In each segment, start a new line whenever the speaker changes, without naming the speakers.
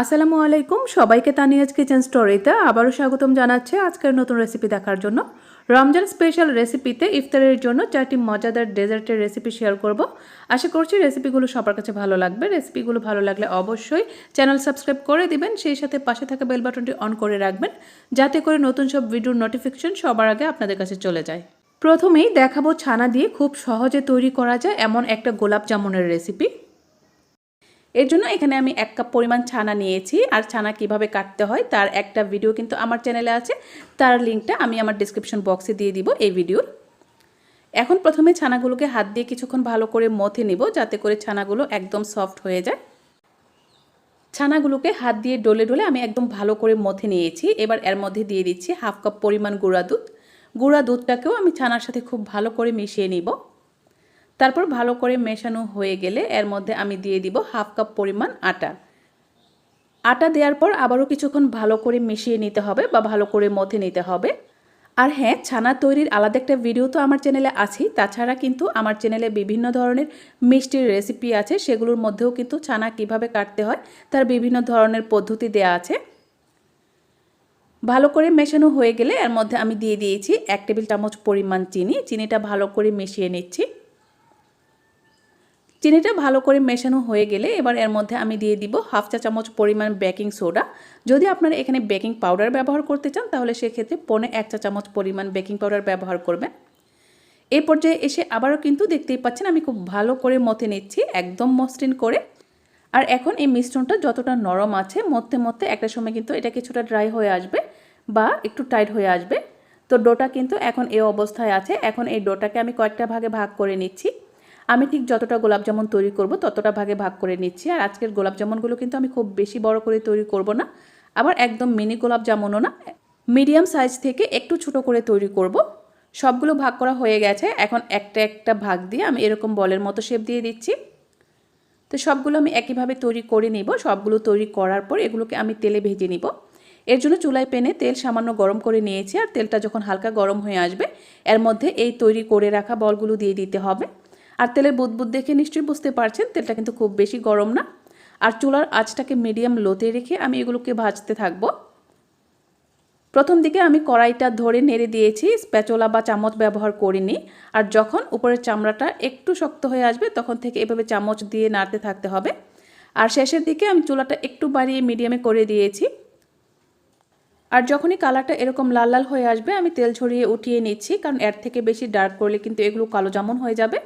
আসসালামু আলাইকুম। সবাইকে তানিয়াজ কিচেন স্টোরিতে আবারও স্বাগতম জানাচ্ছে আজকের নতুন রেসিপি দেখার জন্য। রমজান স্পেশাল রেসিপিতে ইফতারের জন্য চারটি মজাদার ডেজার্টের রেসিপি শেয়ার করব। আশা করছি রেসিপিগুলো সবার কাছে ভালো লাগবে। রেসিপিগুলো ভালো লাগলে অবশ্যই চ্যানেল সাবস্ক্রাইব করে দিবেন। সেই সাথে পাশে থাকা বেল বাটনটি অন করে রাখবেন। যাতে করে নতুন সব ভিডিওর নোটিফিকেশন সবার আগে আপনাদের কাছে চলে যায়। প্রথমেই দেখাবো ছানা দিয়ে খুব সহজে তৈরি করা যায় এমন একটা গোলাপ জামুনের রেসিপি এর জন্য এখানে আমি এক কাপ পরিমাণ ছানা নিয়েছি। আর ছানা কীভাবে কাটতে হয় তার একটা ভিডিও কিন্তু আমার চ্যানেলে আছে। তার লিঙ্কটা আমি আমার ডিসক্রিপশন বক্সে দিয়ে দিব এই ভিডিওর এখন প্রথমে ছানাগুলোকে হাত দিয়ে কিছুক্ষণ ভালো করে মথে নিব যাতে করে ছানাগুলো একদম সফট হয়ে যায়। ছানাগুলোকে হাত দিয়ে ডলে ডলে আমি একদম ভালো করে মথে নিয়েছি। এবার এর মধ্যে দিয়ে দিচ্ছি হাফ কাপ পরিমাণ গুঁড়া দুধ। গুঁড়া দুধটাকেও আমি ছানার সাথে খুব ভালো করে মিশিয়ে নিব। তারপর ভালো করে মেশানো হয়ে গেলে এর মধ্যে আমি দিয়ে দিব হাফ কাপ পরিমাণ আটা। আটা দেওয়ার পর আবারও কিছুক্ষণ ভালো করে মিশিয়ে নিতে হবে বা ভালো করে মথে নিতে হবে। আর হ্যাঁ ছানা তৈরির আলাদা একটা ভিডিও তো আমার চ্যানেলে আছেই। তাছাড়া কিন্তু আমার চ্যানেলে বিভিন্ন ধরনের মিষ্টির রেসিপি আছে, সেগুলোর মধ্যেও কিন্তু ছানা কীভাবে কাটতে হয় তার বিভিন্ন ধরনের পদ্ধতি দেয়া আছে। ভালো করে মেশানো হয়ে গেলে এর মধ্যে আমি দিয়ে দিয়েছি এক টেবিল চামচ পরিমাণ চিনি। চিনিটা ভালো করে মিশিয়ে নিচ্ছি। চিনিটা ভালো করে মেশানো হয়ে গেলে এবার এর মধ্যে আমি দিয়ে দিব হাফ চা চামচ পরিমাণ বেকিং সোডা। যদি আপনারা এখানে বেকিং পাউডার ব্যবহার করতে চান, তাহলে সেক্ষেত্রে পনে এক চা চামচ পরিমাণ বেকিং পাউডার ব্যবহার করবেন। এই পর্যায়ে এসে আবারও কিন্তু দেখতেই পাচ্ছেন, আমি খুব ভালো করে মতে নিচ্ছি, একদম মসৃণ করে। আর এখন এই মিশ্রণটা যতটা নরম আছে মধ্যে মধ্যে একটা সময় কিন্তু এটা কিছুটা ড্রাই হয়ে আসবে বা একটু টাইট হয়ে আসবে। তো ডোটা কিন্তু এখন এই অবস্থায় আছে, এখন এই ডোটাকে আমি কয়েকটা ভাগে ভাগ করে নিচ্ছি। আমি ঠিক যতটা গোলাপ জামুন তৈরি করব, ততটা ভাগে ভাগ করে নিচ্ছি। আর আজকের গোলাপ জামুনগুলো কিন্তু আমি খুব বেশি বড় করে তৈরি করব না। আবার একদম মিনি গোলাপ জামুনও না, মিডিয়াম সাইজ থেকে একটু ছোট করে তৈরি করব। সবগুলো ভাগ করা হয়ে গেছে, এখন একটা একটা ভাগ দিয়ে আমি এরকম বলের মতো শেপ দিয়ে দিচ্ছি। তো সবগুলো আমি একইভাবে তৈরি করে নিব, সবগুলো তৈরি করার পর এগুলোকে আমি তেলে ভেজে নিব। এর জন্য চুলায় পেনে তেল সামান্য গরম করে নিয়েছি, আর তেলটা যখন হালকা গরম হয়ে আসবে, এর মধ্যে এই তৈরি করে রাখা বলগুলো দিয়ে দিতে হবে। আর তেলের বুদবুদ দেখে নিশ্চয়ই বুঝতে পারছেন, তেলটা কিন্তু খুব বেশি গরম না। আর চুলার আঁচটাকে মিডিয়াম লোতে রেখে আমি এগুলোকে ভাজতে থাকব। প্রথম দিকে আমি কড়াইটা ধরে নেড়ে দিয়েছি, স্প্যাচোলা বা চামচ ব্যবহার করিনি। আর যখন উপরের চামড়াটা একটু শক্ত হয়ে আসবে, তখন থেকে এভাবে চামচ দিয়ে নাড়তে থাকতে হবে। আর শেষের দিকে আমি চুলাটা একটু বাড়িয়ে মিডিয়ামে করে দিয়েছি। আর যখনই কালারটা এরকম লাল লাল হয়ে আসবে, আমি তেল ছড়িয়ে উঠিয়ে নিচ্ছি, কারণ এর থেকে বেশি ডার্ক করলে কিন্তু এগুলো কালো জামুন হয়ে যাবে।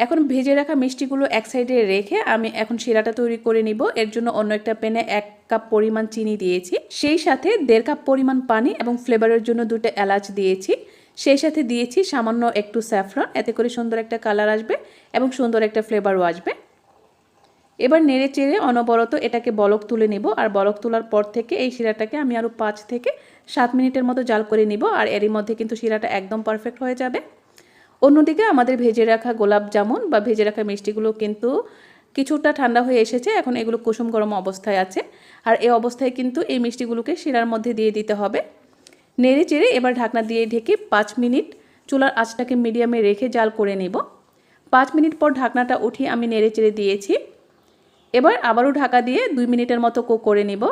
এখন ভেজে রাখা মিষ্টিগুলো এক সাইডে রেখে আমি এখন শিরাটা তৈরি করে নিব। এর জন্য অন্য একটা প্যানে এক কাপ পরিমাণ চিনি দিয়েছি। সেই সাথে দেড় কাপ পরিমাণ পানি এবং ফ্লেভারের জন্য দুটো এলাচ দিয়েছি। সেই সাথে দিয়েছি সামান্য একটু স্যাফরন। এতে করে সুন্দর একটা কালার আসবে এবং সুন্দর একটা ফ্লেভারও আসবে। এবার নেড়ে চেড়ে অনবরত এটাকে বলক তুলে নিব। আর বলক তোলার পর থেকে এই শিরাটাকে আমি আরও পাঁচ থেকে সাত মিনিটের মতো জাল করে নিব। আর এরই মধ্যে কিন্তু শিরাটা একদম পারফেক্ট হয়ে যাবে। অন্যদিকে আমাদের ভেজে রাখা গোলাপ জামুন বা ভেজে রাখা মিষ্টিগুলো কিন্তু কিছুটা ঠান্ডা হয়ে এসেছে, এখন এগুলো কুসুম গরম অবস্থায় আছে। আর এই অবস্থায় কিন্তু এই মিষ্টিগুলোকে শিরার মধ্যে দিয়ে দিতে হবে। নেড়ে চেড়ে এবার ঢাকনা দিয়ে ঢেকে পাঁচ মিনিট চুলার আঁচটাকে মিডিয়ামে রেখে জাল করে নেব। পাঁচ মিনিট পর ঢাকনাটা উঠিয়ে আমি নেড়ে চেড়ে দিয়েছি। এবার আবারও ঢাকা দিয়ে দুই মিনিটের মতো কো করে নিব।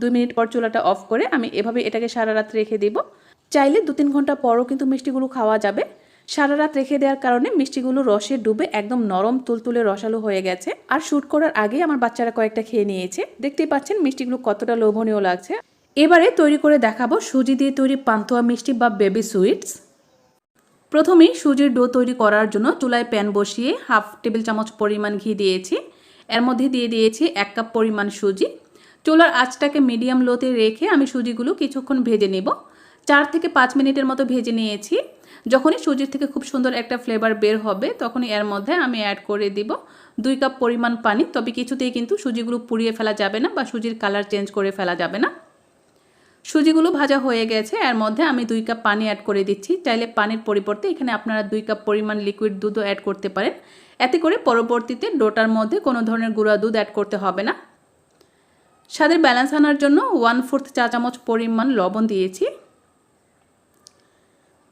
দুই মিনিট পর চুলাটা অফ করে আমি এভাবে এটাকে সারা রাত রেখে দিব। চাইলে দু তিন ঘণ্টা পরও কিন্তু মিষ্টিগুলো খাওয়া যাবে। সারা রাত রেখে দেওয়ার কারণে মিষ্টিগুলো রসে ডুবে একদম নরম তুলতুলে রসালো হয়ে গেছে। আর শ্যুট করার আগে আমার বাচ্চারা কয়েকটা খেয়ে নিয়েছে। দেখতেই পাচ্ছেন মিষ্টিগুলো কতটা লোভনীয় লাগছে। এবারে তৈরি করে দেখাবো সুজি দিয়ে তৈরি পান্তুয়া মিষ্টি বা বেবি সুইটস। প্রথমেই সুজির ডো তৈরি করার জন্য চুলায় প্যান বসিয়ে হাফ টেবিল চামচ পরিমাণ ঘি দিয়েছি। এর মধ্যে দিয়ে দিয়েছি এক কাপ পরিমাণ সুজি। চুলার আঁচটাকে মিডিয়াম লোতে রেখে আমি সুজিগুলো কিছুক্ষণ ভেজে নেব। চার থেকে পাঁচ মিনিটের মতো ভেজে নিয়েছি। যখনই সুজির থেকে খুব সুন্দর একটা ফ্লেভার বের হবে, তখনই এর মধ্যে আমি অ্যাড করে দিব দুই কাপ পরিমাণ পানি। তবে কিছুতেই কিন্তু সুজিগুলো পুড়িয়ে ফেলা যাবে না বা সুজির কালার চেঞ্জ করে ফেলা যাবে না। সুজিগুলো ভাজা হয়ে গেছে, এর মধ্যে আমি দুই কাপ পানি অ্যাড করে দিচ্ছি। চাইলে পানির পরিবর্তে এখানে আপনারা দুই কাপ পরিমাণ লিকুইড দুধও অ্যাড করতে পারেন। এতে করে পরবর্তীতে ডোটার মধ্যে কোনো ধরনের গুঁড়া দুধ অ্যাড করতে হবে না। স্বাদের ব্যালেন্স আনার জন্য ওয়ান ফোর্থ চা চামচ পরিমাণ লবণ দিয়েছি।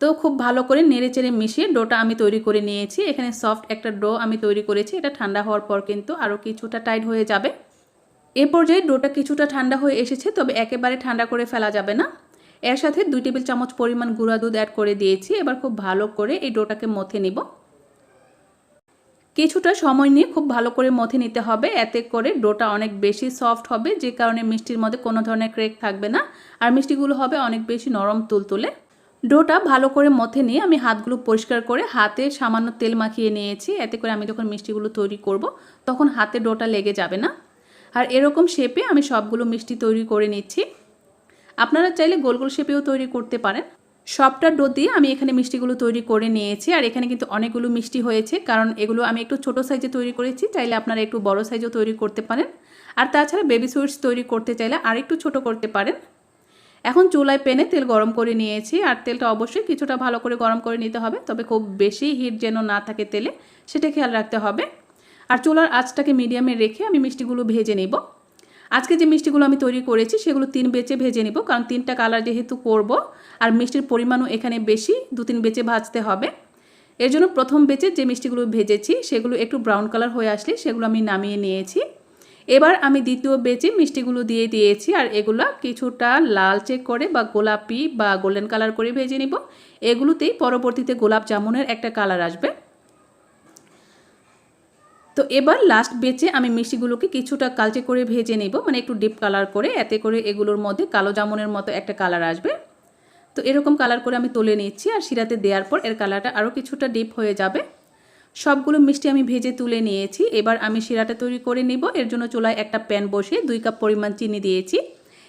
তো খুব ভালো করে নেড়ে চেড়ে মিশিয়ে ডোটা আমি তৈরি করে নিয়েছি। এখানে সফট একটা ডো আমি তৈরি করেছি। এটা ঠান্ডা হওয়ার পর কিন্তু আরও কিছুটা টাইট হয়ে যাবে। এ পর্যায়ে ডোটা কিছুটা ঠান্ডা হয়ে এসেছে, তবে একেবারে ঠান্ডা করে ফেলা যাবে না। এর সাথে দুই টেবিল চামচ পরিমাণ গুঁড়া দুধ অ্যাড করে দিয়েছি। এবার খুব ভালো করে এই ডোটাকে মথে নিব। কিছুটা সময় নিয়ে খুব ভালো করে মথে নিতে হবে। এতে করে ডোটা অনেক বেশি সফট হবে, যে কারণে মিষ্টির মধ্যে কোনো ধরনের ক্রেক থাকবে না। আর মিষ্টিগুলো হবে অনেক বেশি নরম তুলতুলে। ডোটা ভালো করে মথে নিয়ে আমি হাতগুলো পরিষ্কার করে হাতে সামান্য তেল মাখিয়ে নিয়েছি। এতে করে আমি যখন মিষ্টিগুলো তৈরি করব, তখন হাতে ডোটা লেগে যাবে না। আর এরকম শেপে আমি সবগুলো মিষ্টি তৈরি করে নিচ্ছি। আপনারা চাইলে গোল গোল শেপেও তৈরি করতে পারেন। সবটা ডো দিয়ে আমি এখানে মিষ্টিগুলো তৈরি করে নিয়েছি। আর এখানে কিন্তু অনেকগুলো মিষ্টি হয়েছে, কারণ এগুলো আমি একটু ছোট সাইজে তৈরি করেছি, চাইলে আপনারা একটু বড় সাইজেও তৈরি করতে পারেন। আর তাছাড়া বেবি সুইটস তৈরি করতে চাইলে আর একটু ছোট করতে পারেন। এখন চুলায় পেনে তেল গরম করে নিয়েছি আর তেলটা অবশ্যই কিছুটা ভালো করে গরম করে নিতে হবে, তবে খুব বেশি হিট যেন না থাকে তেলে, সেটা খেয়াল রাখতে হবে। আর চুলার আঁচটাকে মিডিয়ামে রেখে আমি মিষ্টিগুলো ভেজে নেব। আজকে যে মিষ্টিগুলো আমি তৈরি করেছি সেগুলো তিন বেচে ভেজে নিব, কারণ তিনটা কালার যেহেতু করব আর মিষ্টির পরিমাণও এখানে বেশি, দু তিন বেচে ভাজতে হবে। এর জন্য প্রথম বেচে যে মিষ্টিগুলো ভেজেছি সেগুলো একটু ব্রাউন কালার হয়ে আসলে সেগুলো আমি নামিয়ে নিয়েছি। এবার আমি দ্বিতীয় বেচে মিষ্টিগুলো দিয়ে দিয়েছি আর এগুলো কিছুটা লালচে করে বা গোলাপি বা গোল্ডেন কালার করে ভেজে নিব। এগুলোতেই পরবর্তীতে গোলাপ জামুনের একটা কালার আসবে। তো এবার লাস্ট বেচে আমি মিষ্টিগুলোকে কিছুটা কালচে করে ভেজে নেব মানে একটু ডিপ কালার করে, এতে করে এগুলোর মধ্যে কালো জামুনের মতো একটা কালার আসবে। তো এরকম কালার করে আমি তুলে নিচ্ছি আর শিরাতে দেওয়ার পর এর কালারটা আরও কিছুটা ডিপ হয়ে যাবে। সবগুলো মিষ্টি আমি ভেজে তুলে নিয়েছি। এবার আমি শিরাটা তৈরি করে নিব। এর জন্য চুলায় একটা প্যান বসে দুই কাপ পরিমাণ চিনি দিয়েছি।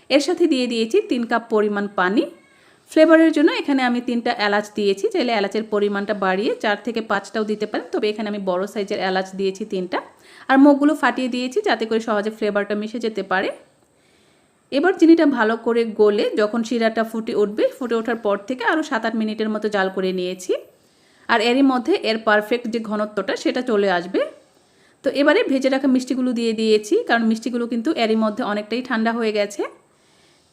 এর সাথে দিয়ে দিয়েছি তিন কাপ পরিমাণ পানি। ফ্লেভারের জন্য এখানে আমি তিনটা এলাচ দিয়েছি। চাইলে এলাচের পরিমাণটা বাড়িয়ে চার থেকে পাঁচটাও দিতে পারেন। তবে এখানে আমি বড় সাইজের এলাচ দিয়েছি তিনটা। আর মুখগুলো ফাটিয়ে দিয়েছি যাতে করে সহজে ফ্লেভারটা মিশে যেতে পারে। এবার চিনিটা ভালো করে গলে যখন শিরাটা ফুটে উঠবে, ফুটে ওঠার পর থেকে আরও সাত আট মিনিটের মতো জাল করে নিয়েছি। আর এরই মধ্যে এর পারফেক্ট যে ঘনত্বটা সেটা চলে আসবে। তো এবারে ভেজে রাখা মিষ্টিগুলো দিয়ে দিয়েছি, কারণ মিষ্টিগুলো কিন্তু এরই মধ্যে অনেকটাই ঠান্ডা হয়ে গেছে।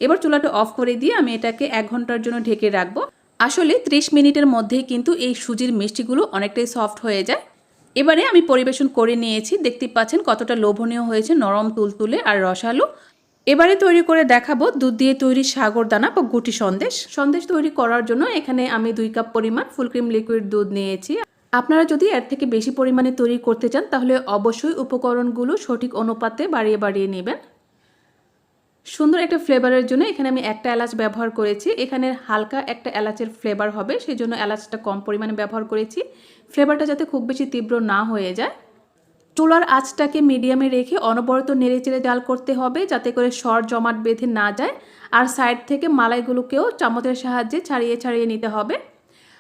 এবার চুলাটা অফ করে দিয়ে আমি এটাকে এক ঘণ্টার জন্য ঢেকে রাখব। আসলে 30 মিনিটের মধ্যেই কিন্তু এই সুজির মিষ্টিগুলো অনেকটাই সফট হয়ে যায়। এবারে আমি পরিবেশন করে নিয়েছি, দেখতে পাচ্ছেন কতটা লোভনীয় হয়েছে নরম তুলতুলে আর রসালো। এবারে তৈরি করে দেখাবো দুধ দিয়ে তৈরি সাগরদানা বা গুটি সন্দেশ। সন্দেশ তৈরি করার জন্য এখানে আমি দুই কাপ পরিমাণ ফুল ক্রিম লিকুইড দুধ নিয়েছি। আপনারা যদি এর থেকে বেশি পরিমাণে তৈরি করতে চান, তাহলে অবশ্যই উপকরণগুলো সঠিক অনুপাতে বাড়িয়ে বাড়িয়ে নেবেন। সুন্দর একটা ফ্লেভারের জন্য এখানে আমি একটা এলাচ ব্যবহার করেছি। এখানে হালকা একটা এলাচের ফ্লেভার হবে সেই জন্য এলাচটা কম পরিমাণে ব্যবহার করেছি। ফ্লেভারটা যাতে খুব বেশি তীব্র না হয়ে যায়। চুলার আঁচটাকে মিডিয়ামে রেখে অনবরত নেড়ে চেড়ে জাল করতে হবে যাতে করে সর জমাট বেঁধে না যায়। আর সাইড থেকে মালাইগুলোকেও চামচের সাহায্যে ছাড়িয়ে ছাড়িয়ে নিতে হবে।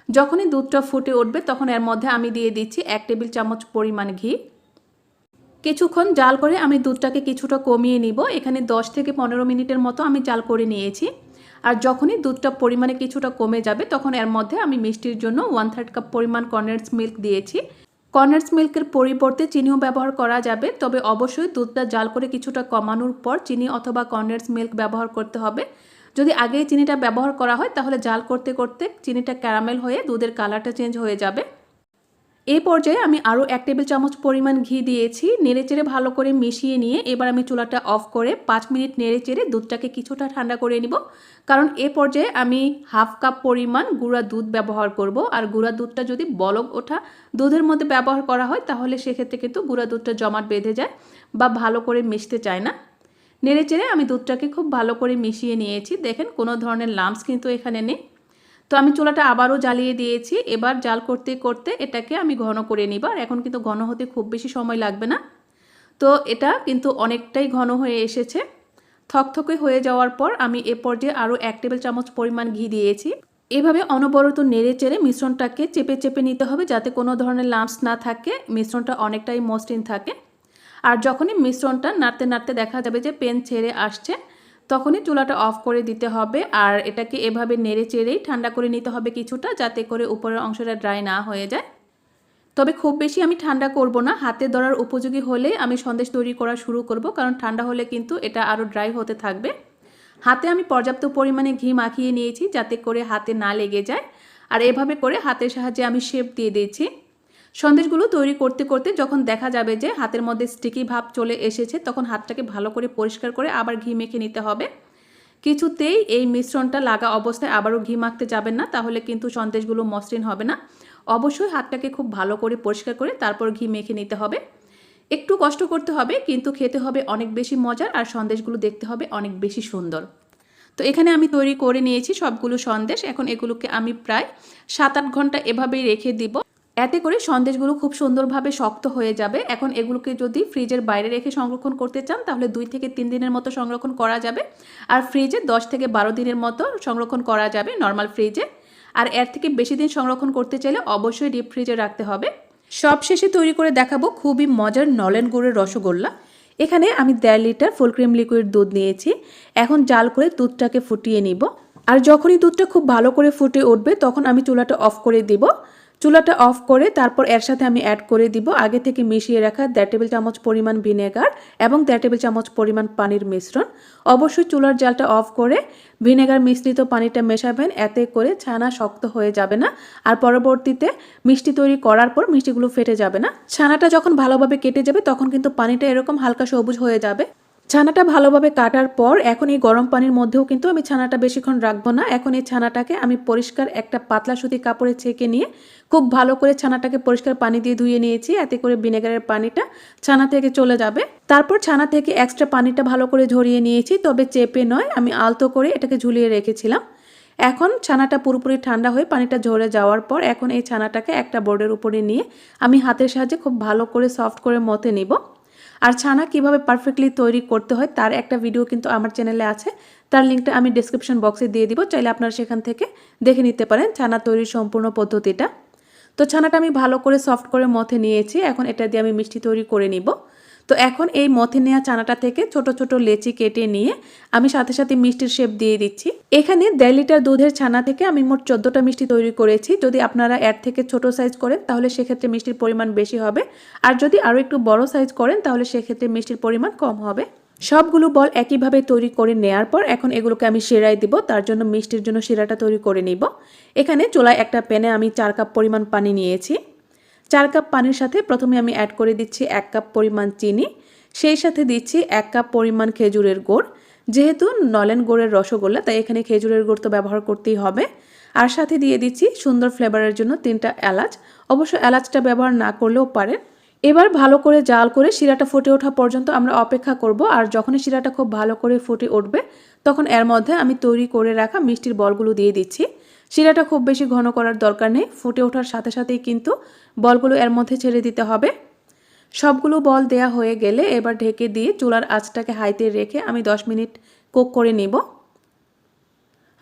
যখনই দুধটা ফুটে উঠবে তখন এর মধ্যে আমি দিয়ে দিচ্ছি এক টেবিল চামচ পরিমাণ ঘি। কিছুক্ষণ জাল করে আমি দুধটাকে কিছুটা কমিয়ে নিব। এখানে 10 থেকে পনেরো মিনিটের মতো আমি জাল করে নিয়েছি। আর যখনই দুধটা পরিমাণে কিছুটা কমে যাবে তখন এর মধ্যে আমি মিষ্টির জন্য ওয়ান থার্ড কাপ পরিমাণ কর্নেটস মিল্ক দিয়েছি। কর্নেটস মিল্কের পরিবর্তে চিনিও ব্যবহার করা যাবে, তবে অবশ্যই দুধটা জাল করে কিছুটা কমানোর পর চিনি অথবা কর্নার্স মিল্ক ব্যবহার করতে হবে। যদি আগেই চিনিটা ব্যবহার করা হয়, তাহলে জাল করতে করতে চিনিটা ক্যারামেল হয়ে দুধের কালারটা চেঞ্জ হয়ে যাবে। এই পর্যায়ে আমি আরও এক টেবিল চামচ পরিমাণ ঘি দিয়েছি নেড়েচেড়ে ভালো করে মিশিয়ে নিয়ে এবার আমি চুলাটা অফ করে পাঁচ মিনিট নেড়েচেড়ে দুধটাকে কিছুটা ঠান্ডা করে নিব। কারণ এ পর্যায়ে আমি হাফ কাপ পরিমাণ গুঁড়া দুধ ব্যবহার করব আর গুঁড়া দুধটা যদি বলক ওঠা দুধের মধ্যে ব্যবহার করা হয় তাহলে সেক্ষেত্রে কিন্তু গুঁড়া দুধটা জমাট বেঁধে যায় বা ভালো করে মিশতে চায় না। নেড়েচেড়ে আমি দুধটাকে খুব ভালো করে মিশিয়ে নিয়েছি। দেখেন কোনো ধরনের লাম্পস কিন্তু এখানে নেই। তো আমি চুলাটা আবারও জ্বালিয়ে দিয়েছি। এবার জাল করতে করতে এটাকে আমি ঘন করে নিব আর এখন কিন্তু ঘন হতে খুব বেশি সময় লাগবে না। তো এটা কিন্তু অনেকটাই ঘন হয়ে এসেছে। থকথকে হয়ে যাওয়ার পর আমি এ পর্যায়ে আরও এক টেবিল চামচ পরিমাণ ঘি দিয়েছি। এভাবে অনবরত নেড়ে চেড়ে মিশ্রণটাকে চেপে চেপে নিতে হবে যাতে কোনো ধরনের লাম্পস না থাকে। মিশ্রণটা অনেকটাই মসৃণ থাকে। আর যখনই মিশ্রণটা নাড়তে নাড়তে দেখা যাবে যে পেন ছেড়ে আসছে তখনই চুলাটা অফ করে দিতে হবে আর এটাকে এভাবে নেড়ে চেড়েই ঠান্ডা করে নিতে হবে কিছুটা যাতে করে উপরের অংশটা ড্রাই না হয়ে যায়। তবে খুব বেশি আমি ঠান্ডা করব না, হাতে ধরার উপযোগী হলে আমি সন্দেশ তৈরি করা শুরু করব কারণ ঠান্ডা হলে কিন্তু এটা আরও ড্রাই হতে থাকবে। হাতে আমি পর্যাপ্ত পরিমাণে ঘি মাখিয়ে নিয়েছি যাতে করে হাতে না লেগে যায়। আর এভাবে করে হাতের সাহায্যে আমি শেপ দিয়ে দিয়েছি। সন্দেশগুলো তৈরি করতে করতে যখন দেখা যাবে যে হাতের মধ্যে স্টিকি ভাব চলে এসেছে, তখন হাতটাকে ভালো করে পরিষ্কার করে আবার ঘি মেখে নিতে হবে। কিছুতেই এই মিশ্রণটা লাগা অবস্থায় আবারও ঘি মাখতে যাবেন না, তাহলে কিন্তু সন্দেশগুলো মসৃণ হবে না। অবশ্যই হাতটাকে খুব ভালো করে পরিষ্কার করে তারপর ঘি মেখে নিতে হবে। একটু কষ্ট করতে হবে, কিন্তু খেতে হবে অনেক বেশি মজার আর সন্দেশগুলো দেখতে হবে অনেক বেশি সুন্দর। তো এখানে আমি তৈরি করে নিয়েছি সবগুলো সন্দেশ, এখন এগুলোকে আমি প্রায় সাত আট ঘণ্টা এভাবেই রেখে দিব। এতে করে সন্দেশগুলো খুব সুন্দরভাবে শক্ত হয়ে যাবে। এখন এগুলোকে যদি ফ্রিজের বাইরে রেখে সংরক্ষণ করতে চান, তাহলে দুই থেকে তিন দিনের মতো সংরক্ষণ করা যাবে। আর ফ্রিজে দশ থেকে বারো দিনের মতো সংরক্ষণ করা যাবে নর্মাল ফ্রিজে। আর এর থেকে বেশি দিন সংরক্ষণ করতে চাইলে অবশ্যই ডিপ ফ্রিজে রাখতে হবে। সব শেষে তৈরি করে দেখাবো খুবই মজার নলেন গুড়ের রসগোল্লা। এখানে আমি দেড় লিটার ফুল ক্রিম লিকুইড দুধ নিয়েছি। এখন জাল করে দুধটাকে ফুটিয়ে নিব। আর যখনই দুধটা খুব ভালো করে ফুটে উঠবে, তখন আমি চুলাটা অফ করে দিব। চুলাটা অফ করে তারপর এর সাথে আমি অ্যাড করে দিব আগে থেকে মিশিয়ে রাখা দেড় টেবিল চামচ পরিমাণ ভিনেগার এবং দেড় টেবিল চামচ পরিমাণ পানির মিশ্রণ। অবশ্যই চুলার জালটা অফ করে ভিনেগার মিশ্রিত পানিটা মেশাবেন, এতে করে ছানা শক্ত হয়ে যাবে না। আর পরবর্তীতে মিষ্টি তৈরি করার পর মিষ্টিগুলো ফেটে যাবে না। ছানাটা যখন ভালোভাবে কেটে যাবে, তখন কিন্তু পানিটা এরকম হালকা সবুজ হয়ে যাবে। ছানাটা ভালোভাবে কাটার পর এখন এই গরম পানির মধ্যেও কিন্তু আমি ছানাটা বেশিক্ষণ রাখব না। এখন এই ছানাটাকে আমি পরিষ্কার একটা পাতলা সুতি কাপড়ে ছেঁকে নিয়ে খুব ভালো করে ছানাটাকে পরিষ্কার পানি দিয়ে ধুয়ে নিয়েছি। এতে করে ভিনেগারের পানিটা ছানা থেকে চলে যাবে। তারপর ছানা থেকে এক্সট্রা পানিটা ভালো করে ঝরিয়ে নিয়েছি, তবে চেপে নয়, আমি আলতো করে এটাকে ঝুলিয়ে রেখেছিলাম। এখন ছানাটা পুরোপুরি ঠান্ডা হয়ে পানিটা ঝরে যাওয়ার পর এখন এই ছানাটাকে একটা বোর্ডের উপরে নিয়ে আমি হাতের সাহায্যে খুব ভালো করে সফট করে মতে নিব। আর ছানা কীভাবে পারফেক্টলি তৈরি করতে হয় তার একটা ভিডিও কিন্তু আমার চ্যানেলে আছে। তার লিঙ্কটা আমি ডিসক্রিপশন বক্সে দিয়ে দিব, চাইলে আপনারা সেখান থেকে দেখে নিতে পারেন ছানা তৈরির সম্পূর্ণ পদ্ধতিটা। তো ছানাটা আমি ভালো করে সফট করে মথে নিয়েছি, এখন এটা দিয়ে আমি মিষ্টি তৈরি করে নিব। তো এখন এই মথে নেওয়া চানাটা থেকে ছোট ছোট লেচি কেটে নিয়ে আমি সাথে সাথে মিষ্টির শেপ দিয়ে দিচ্ছি। এখানে দেড় লিটার দুধের ছানা থেকে আমি মোট চোদ্দোটা মিষ্টি তৈরি করেছি। যদি আপনারা এর থেকে ছোট সাইজ করেন, তাহলে সেক্ষেত্রে মিষ্টির পরিমাণ বেশি হবে। আর যদি আরও একটু বড় সাইজ করেন, তাহলে সেক্ষেত্রে মিষ্টির পরিমাণ কম হবে। সবগুলো বল একইভাবে তৈরি করে নেয়ার পর এখন এগুলোকে আমি সেরাই দিব, তার জন্য মিষ্টির জন্য শিরাটা তৈরি করে নিব। এখানে চোলায় একটা প্যানে আমি চার কাপ পরিমাণ পানি নিয়েছি। চার কাপ পানির সাথে প্রথমে আমি অ্যাড করে দিচ্ছি এক কাপ পরিমাণ চিনি, সেই সাথে দিচ্ছি এক কাপ পরিমাণ খেজুরের গুড়। যেহেতু নলেন গুড়ের রসগোল্লা, তাই এখানে খেজুরের গুড় তো ব্যবহার করতেই হবে। আর সাথে দিয়ে দিচ্ছি সুন্দর ফ্লেভারের জন্য তিনটা এলাচ। অবশ্য এলাচটা ব্যবহার না করলেও পারেন। এবার ভালো করে জাল করে শিরাটা ফুটে ওঠা পর্যন্ত আমরা অপেক্ষা করব, আর যখনই শিরাটা খুব ভালো করে ফুটে উঠবে, তখন এর মধ্যে আমি তৈরি করে রাখা মিষ্টির বলগুলো দিয়ে দিচ্ছি। শিরাটা খুব বেশি ঘন করার দরকার নেই, ফুটে ওঠার সাথে সাথেই কিন্তু বলগুলো এর মধ্যে ছেড়ে দিতে হবে। সবগুলো বল দেয়া হয়ে গেলে এবার ঢেকে দিয়ে চুলার আঁচটাকে হাইতে রেখে আমি 10 মিনিট কুক করে নিব।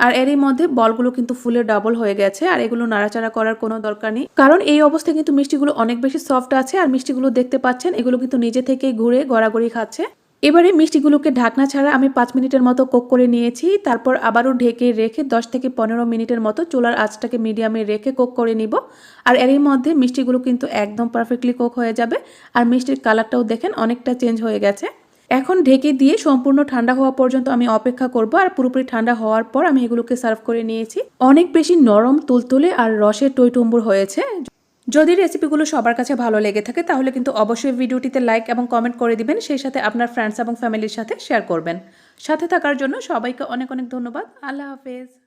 আর এরই মধ্যে বলগুলো কিন্তু ফুলে ডাবল হয়ে গেছে আর এগুলো নাড়াচাড়া করার কোনো দরকার নেই। কারণ এই অবস্থায় কিন্তু মিষ্টিগুলো অনেক বেশি সফট আছে আর মিষ্টিগুলো দেখতে পাচ্ছেন, এগুলো কিন্তু নিজে থেকেই ঘুরে গড়াগড়ি খাচ্ছে। এবারে মিষ্টিগুলোকে ঢাকনা ছাড়া আমি পাঁচ মিনিটের মতো কোক করে নিয়েছি, তারপর আবারও ঢেকে রেখে দশ থেকে পনেরো মিনিটের মতো চুলার আঁচটাকে মিডিয়ামে রেখে কোক করে নিব। আর এরই মধ্যে মিষ্টিগুলো কিন্তু একদম পারফেক্টলি কোক হয়ে যাবে, আর মিষ্টির কালারটাও দেখেন অনেকটা চেঞ্জ হয়ে গেছে। এখন ঢেকে দিয়ে সম্পূর্ণ ঠান্ডা হওয়া পর্যন্ত আমি অপেক্ষা করব, আর পুরোপুরি ঠান্ডা হওয়ার পর আমি এগুলোকে সার্ভ করে নিয়েছি। অনেক বেশি নরম, তুলতুলে আর রসের টইটুম্বুর হয়েছে। যদি রেসিপিগুলো সবার কাছে ভালো লেগে থাকে, তাহলে কিন্তু অবশ্যই ভিডিওটিতে লাইক এবং কমেন্ট করে দিবেন। সেই সাথে আপনার ফ্রেন্ডস এবং ফ্যামিলির সাথে শেয়ার করবেন। সাথে থাকার জন্য সবাইকে অনেক অনেক ধন্যবাদ। আল্লাহ হাফেজ।